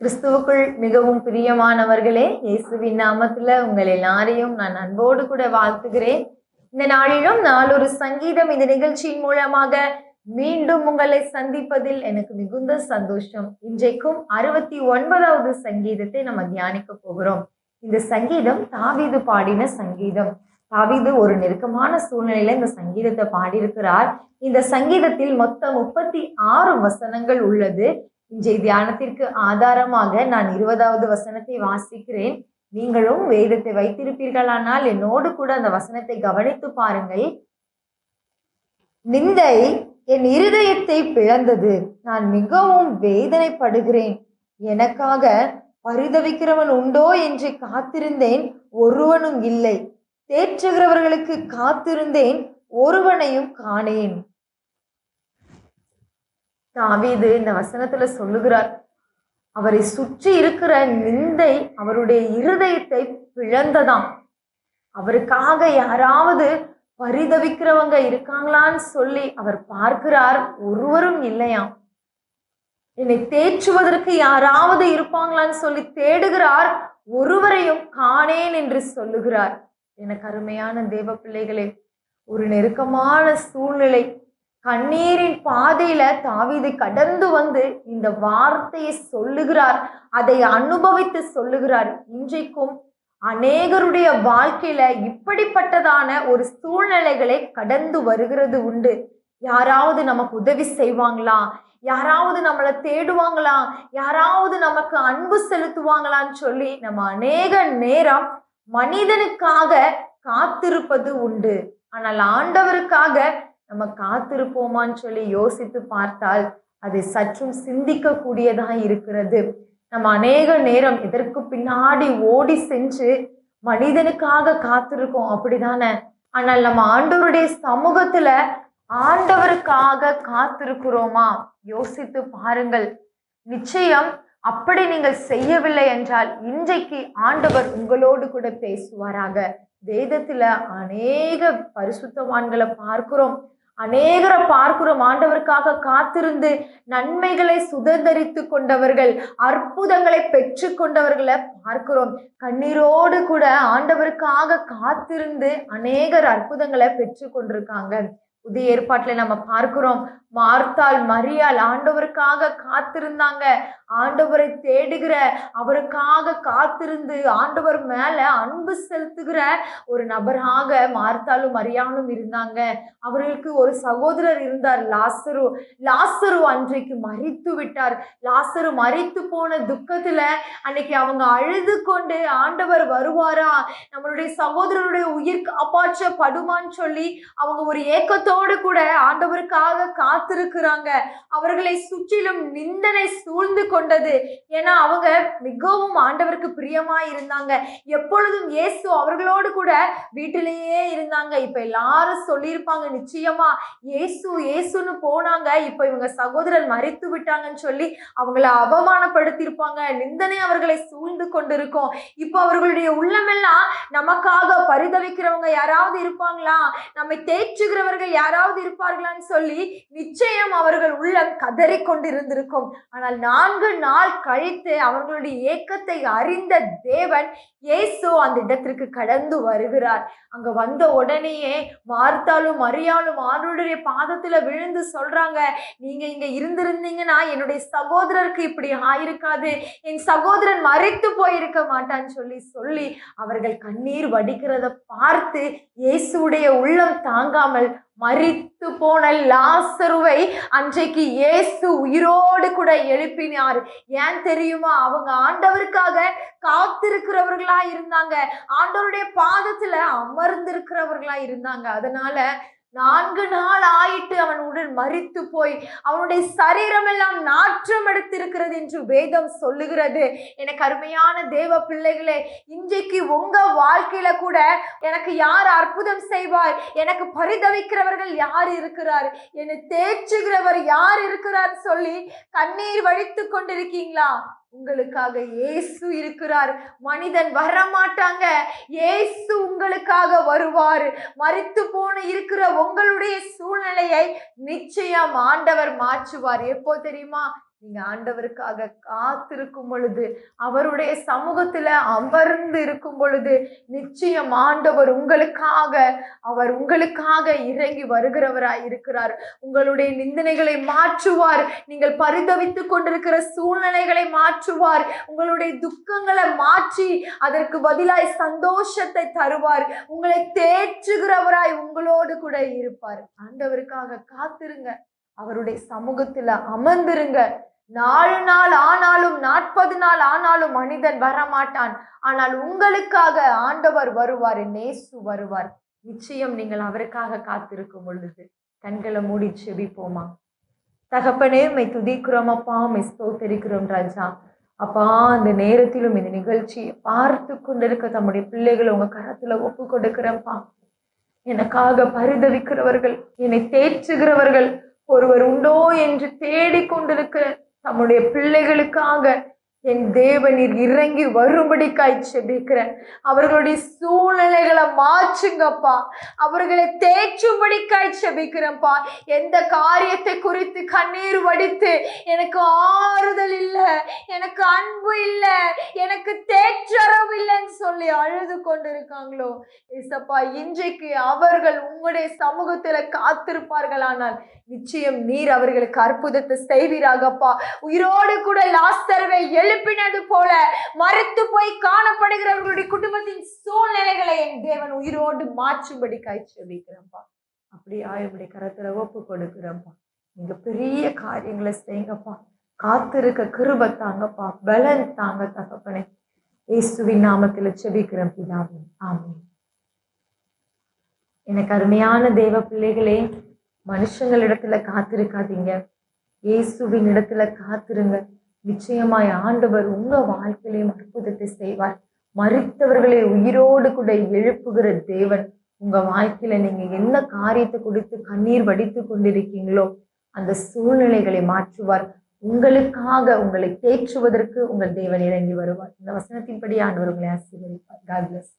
கிறிஸ்துவுக்குள் மிகவும் பிரியமானவர்களே இயேசுவின் நாமத்துல உங்கள் எல்லாரையும் நான் அன்போடு கூட வாழ்த்துகிறேன். இந்த நாளிலும் நாளொரு சங்கீதம் இந்த நிகழ்ச்சியின் மூலமாக மீண்டும் உங்களை சந்திப்பதில் எனக்கு மிகுந்த சந்தோஷம். இன்றைக்கும் அறுபத்தி ஒன்பதாவது சங்கீதத்தை நம்ம தியானிக்க போகிறோம். இந்த சங்கீதம் தாவிது பாடின சங்கீதம். தாவிது ஒரு நெருக்கமான சூழ்நிலையில இந்த சங்கீதத்தை பாடியிருக்கிறார். இந்த சங்கீதத்தில் மொத்தம் முப்பத்தி ஆறு வசனங்கள் உள்ளது. இன்றைய தியானத்திற்கு ஆதாரமாக நான் இருபதாவது வசனத்தை வாசிக்கிறேன். நீங்களும் வேதத்தை வைத்திருப்பீர்களானால் என்னோடு கூட அந்த வசனத்தை கவனித்து பாருங்கள். நிந்தை என் இருதயத்தை பிளந்தது. நான் மிகவும் வேதனைப்படுகிறேன். எனக்காக பரிதவிக்கிறவன் உண்டோ என்று காத்திருந்தேன். ஒருவனும் இல்லை. தேற்றுகிறவர்களுக்கு காத்திருந்தேன். ஒருவனையும் காணேன். தாவீது இந்த வசனத்துல சொல்லுகிறார். அவரை சுற்றி இருக்கிற நிந்தை அவருடைய இருதயத்தை பிழந்ததாம் அவருக்காக யாராவது பரிதவிக்கிறவங்க இருக்காங்களான்னு சொல்லி அவர் பார்க்கிறார். ஒருவரும் இல்லையாம். என்னை தேற்றுவதற்கு யாராவது இருப்பாங்களான்னு சொல்லி தேடுகிறார். ஒருவரையும் காணேன் என்று சொல்லுகிறார். எனக்கு அருமையான தேவ பிள்ளைகளே ஒரு நெருக்கமான சூழ்நிலை கண்ணீரின் பாதையில தாவிது கடந்து வந்து இந்த வார்த்தையை சொல்லுகிறார். அதை அனுபவித்து சொல்லுகிறார். இன்றைக்கும் அநேகருடைய வாழ்க்கையில இப்படிப்பட்டதான ஒரு சூழ்நிலைகளை கடந்து வருகிறது உண்டு. யாராவது நமக்கு உதவி செய்வாங்களா? யாராவது நம்மளை தேடுவாங்களா? யாராவது நமக்கு அன்பு செலுத்துவாங்களான்னு சொல்லி நம்ம அநேக நேரம் மனிதனுக்காக காத்திருப்பது உண்டு. ஆனால் ஆண்டவருக்காக நம்ம காத்திருப்போமான்னு சொல்லி யோசித்து பார்த்தால் அது சற்றும் சிந்திக்கக்கூடியதாக இருக்கிறது. நம்ம அநேக நேரம் இதற்கு பின்னாடி ஓடி சென்று மனிதனுக்காக காத்திருக்கோம் அப்படிதானே? ஆனால் நம்ம ஆண்டவருடைய சமூகத்துல ஆண்டவருக்காக காத்திருக்கிறோமா? யோசித்து பாருங்கள். நிச்சயம் அப்படி நீங்கள் செய்யவில்லை என்றால் இன்றைக்கு ஆண்டவர் உங்களோடு கூட பேசுவாராக. வேதத்துல அநேக பரிசுத்தவான்களை பார்க்கிறோம். அநேகரை பார்க்கிறோம். ஆண்டவருக்காக காத்திருந்து நன்மைகளை சுதந்திரித்து கொண்டவர்கள் அற்புதங்களை பெற்று கொண்டவர்களை பார்க்கிறோம். கண்ணீரோடு கூட ஆண்டவருக்காக காத்திருந்து அநேகர் அற்புதங்களை பெற்று கொண்டிருக்காங்க. புதிய ஏற்பாட்டில் நம்ம பார்க்கிறோம். மார்த்தாள் மரியாள் ஆண்டவருக்காக காத்திருந்தாங்க. ஆண்டவரை தேடுகிற அவருக்காக காத்திருந்து ஆண்டவர் மேல அன்பு செலுத்துகிற ஒரு நபராக மார்த்தாலும் மரியாளும் இருந்தாங்க. அவர்களுக்கு ஒரு சகோதரர் இருந்தார் லாசரு. லாசரு அன்றைக்கு மறித்து விட்டார். லாசரு மறித்து போன துக்கத்துல அன்னைக்கு அவங்க அழுது கொண்டு ஆண்டவர் வருவாரா? நம்மளுடைய சகோதரருடைய உயிர் காப்பாற்றப்படுமான்னு சொல்லி அவங்க ஒரு ஏக்கத்தோடு கூட ஆண்டவருக்காக காத்திருக்கிறாங்க. அவர்களை சுற்றிலும் நிந்தனை சூழ்ந்து கொண்டது. ஏன்னா அவங்க மிகவும் ஆண்டவருக்கு பிரியமா இருந்தாங்க. எப்பொழுதும் இயேசு அவர்களோடு கூட வீட்டிலேயே இருந்தாங்க. இப்ப எல்லாரும் சொல்லியிருப்பாங்க நிச்சயமா இயேசு இயேசுன்னு போனாங்க. இப்ப இவங்க சகோதரர் மறித்து விட்டாங்கன்னு சொல்லி அவங்கள அவமானப்படுத்தியிருப்பாங்க. நிந்தனை அவர்களை சூழ்ந்து கொண்டிருக்கும். இப்போ அவர்களுடைய உள்ளமெல்லாம் நமக்காக பரிதவிக்கிறவங்க யாராவது இருப்பாங்களா? நம்மை தேற்றுகிறவர்கள் யாராவது இருப்பார்களான்னு சொல்லி நிச்சயம் அவர்கள் உள்ளம் கதறி கொண்டிருந்திருக்கும். ஆனால் நான்கு நாள் கழித்து அவர்களுடைய ஏக்கத்தை அறிந்த தேவன் இயேசு அந்த இடத்திற்கு கடந்து வருகிறார். அங்க வந்த உடனேயே மார்த்தாலும் மரியாலும் ஆண்டவருடைய பாதத்துல விழுந்து சொல்றாங்க நீங்க இங்க இருந்திருந்தீங்கன்னா என்னுடைய சகோதரருக்கு இப்படி ஆயிருக்காது. என் சகோதரன் மறைத்து போயிருக்க மாட்டான்னு சொல்லி சொல்லி அவர்கள் கண்ணீர் வடிக்கிறத பார்த்து இயேசுடைய உள்ளம் தாங்காமல் மறித்து போன லாசருவை அன்றைக்கு இயேசு உயிரோடு கூட எழுப்பினார். ஏன் தெரியுமா? அவங்க ஆண்டவருக்காக காத்திருக்கிறவர்களா இருந்தாங்க. ஆண்டவருடைய பாதத்துல அமர்ந்திருக்கிறவர்களா இருந்தாங்க. அதனால நான்கு நாள் ஆயிட்டு அவன் உடன் மறித்து போய் அவனுடைய சரீரம் எல்லாம் நாற்றம் எடுத்திருக்கிறது என்று வேதம் சொல்லுகிறது. எனக்கு அருமையான தேவ பிள்ளைகளே இன்றைக்கு உங்க வாழ்க்கையில கூட எனக்கு யார் அற்புதம் செய்வார்? எனக்கு பரிதவிக்கிறவர்கள் யார் இருக்கிறார்? என்னை தேற்றுகிறவர் யார் இருக்கிறார் சொல்லி கண்ணீர் வழித்து கொண்டிருக்கீங்களா? உங்களுக்காக இயேசு இருக்கிறார். மனிதன் வரமாட்டாங்க. இயேசு உங்களுக்காக வருவார். மறித்து போன இருக்கிற உங்களுடைய சூழ்நிலையை நிச்சயம் ஆண்டவர் மாற்றுவார். எப்போ தெரியுமா? நீங்க ஆண்டவருக்காக காத்திருக்கும் பொழுது அவருடைய சமூகத்துல அமர்ந்து இருக்கும் பொழுது நிச்சயம் ஆண்டவர் உங்களுக்காக அவர் உங்களுக்காக இறங்கி வருகிறவராய் இருக்கிறார். உங்களுடைய நிந்தனைகளை மாற்றுவார். நீங்கள் பரிதவித்துக் கொண்டிருக்கிற சூழ்நிலைகளை மாற்றுவார். உங்களுடைய துக்கங்களை மாற்றி அதற்கு பதிலாய் சந்தோஷத்தை தருவார். உங்களை தேற்றுகிறவராய் உங்களோடு கூட இருப்பார். ஆண்டவருக்காக காத்திருங்க. அவருடைய சமூகத்துல அமர்ந்திருங்க. நாலு நாள் ஆனாலும் நாற்பது நாள் ஆனாலும் மனிதன் வரமாட்டான். ஆனால் உங்களுக்காக ஆண்டவர் வருவார் நேசு வருவார். நிச்சயம் நீங்கள் அவருக்காக காத்திருக்கும் பொழுது கண்களை மூடி செபிப்போமா? தகப்பனே மை துதிக்கிறோம் அப்பா மை ஸ்தோத்தரிக்கிறோம் ராஜா. அப்பா அந்த நேரத்திலும் இந்த நிகழ்ச்சியை பார்த்து கொண்டிருக்க தம்முடைய பிள்ளைகளை உங்க கரத்துல ஒப்பு கொடுக்கிறேன்ப்பா எனக்காக பரிதவிக்கிறவர்கள் என்னை தேற்றுகிறவர்கள் ஒருவர் உண்டோ என்று தேடிக்கொண்டிருக்கிற தம்முடைய பிள்ளைகளுக்காக என் தேவனீர் இறங்கி வரும்படிக்காய் செபிக்கிறேன். அவர்களுடைய சூழ்நிலைகளை மாற்றுங்கப்பா. அவர்களை தேற்றும்படிக்காய் செபிக்கிறேன்ப்பா. எந்த காரியத்தை குறித்து கண்ணீர் வடித்து எனக்கு ஆறுதல் இல்லை எனக்கு அன்பு இல்லை எனக்கு தேற்றரவு இல்லைன்னு சொல்லி அழுது கொண்டிருக்காங்களோ? இசப்பா இன்றைக்கு அவர்கள் உங்களுடைய சமூகத்தில் காத்திருப்பார்களானால் நிச்சயம் நீர் அவர்களுக்கு அற்புதத்தை செய்வீராகப்பா. உயிரோடு கூட லாஸ்தரவை எழுப்பினது போல மறுத்து போய் காணப்படுகிறவர்களுடைய குடும்பத்தின் சூழ்நிலைகளை என் தேவன் உயிரோடு மாற்றும்படி காய்ச்சி வைக்கிறேன்ப்பா அப்படியா இப்படி கரத்துல ஒப்பு கொடுக்கிறப்பா நீங்க பெரிய காரியங்களை செய்யுங்கப்பா. காத்திருக்க கிருப தாங்கப்பா. பலன் தாங்க தகப்பனே. இயேசுவின் நாமத்துல செபிக்கிறேன் பிதாவே. ஆமென். எனக்கு அருமையான தேவ பிள்ளைகளே மனுஷங்களிடத்துல காத்திருக்காதீங்க. இயேசுவின் இடத்துல காத்திருங்க. நிச்சயமாய் ஆண்டவர் உங்க வாழ்க்கையிலையும் அற்புதத்தை செய்வார். மறித்தவர்களை உயிரோடு கூட எழுப்புகிற தேவன் உங்க வாழ்க்கையில நீங்க என்ன காரியத்தை கொடுத்து கண்ணீர் வடித்து கொண்டிருக்கீங்களோ அந்த சூழ்நிலைகளை மாற்றுவார். உங்களுக்காக உங்களை தேற்றுவதற்கு உங்கள் தேவன் இறங்கி வருவார். இந்த வசனத்தின்படி ஆண்டவர் உங்களை ஆசீர்வதிப்பார். God bless.